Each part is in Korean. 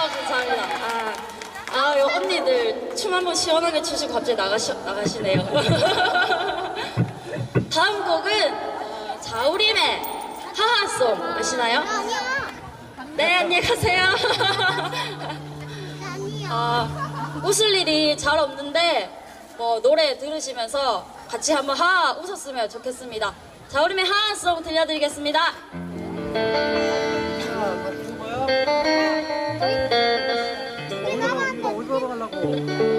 아, 감사합니다. 아, 아, 요 언니들 춤 한번 시원하게 추시고 갑자기 나가시, 나가시네요. 다음 곡은 어, 자우림의 하하송 아시나요? 네, 안녕히 가세요. 아, 웃을 일이 잘 없는데 뭐 노래 들으시면서 같이 한번 하하 웃었으면 좋겠습니다. 자우림의 하하송 들려드리겠습니다. 어디로 가려고?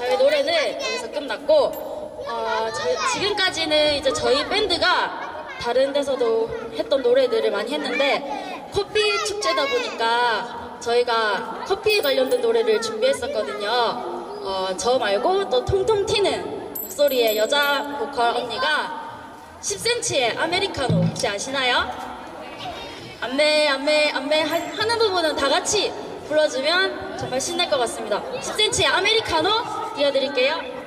저희 노래는 여기서 끝났고, 어, 저- 지금까지는 이제 저희 밴드가 다른 데서도 했던 노래들을 많이 했는데, 커피 축제다 보니까 저희가 커피에 관련된 노래를 준비했었거든요. 어, 저 말고 또 통통 튀는 목소리의 여자 보컬 언니가 10cm의 아메리카노 혹시 아시나요? 안매 안매 안매 하- 하는 부분은 다 같이 불러주면 정말 신날 것 같습니다. 10cm의 아메리카노 띄워드릴게요.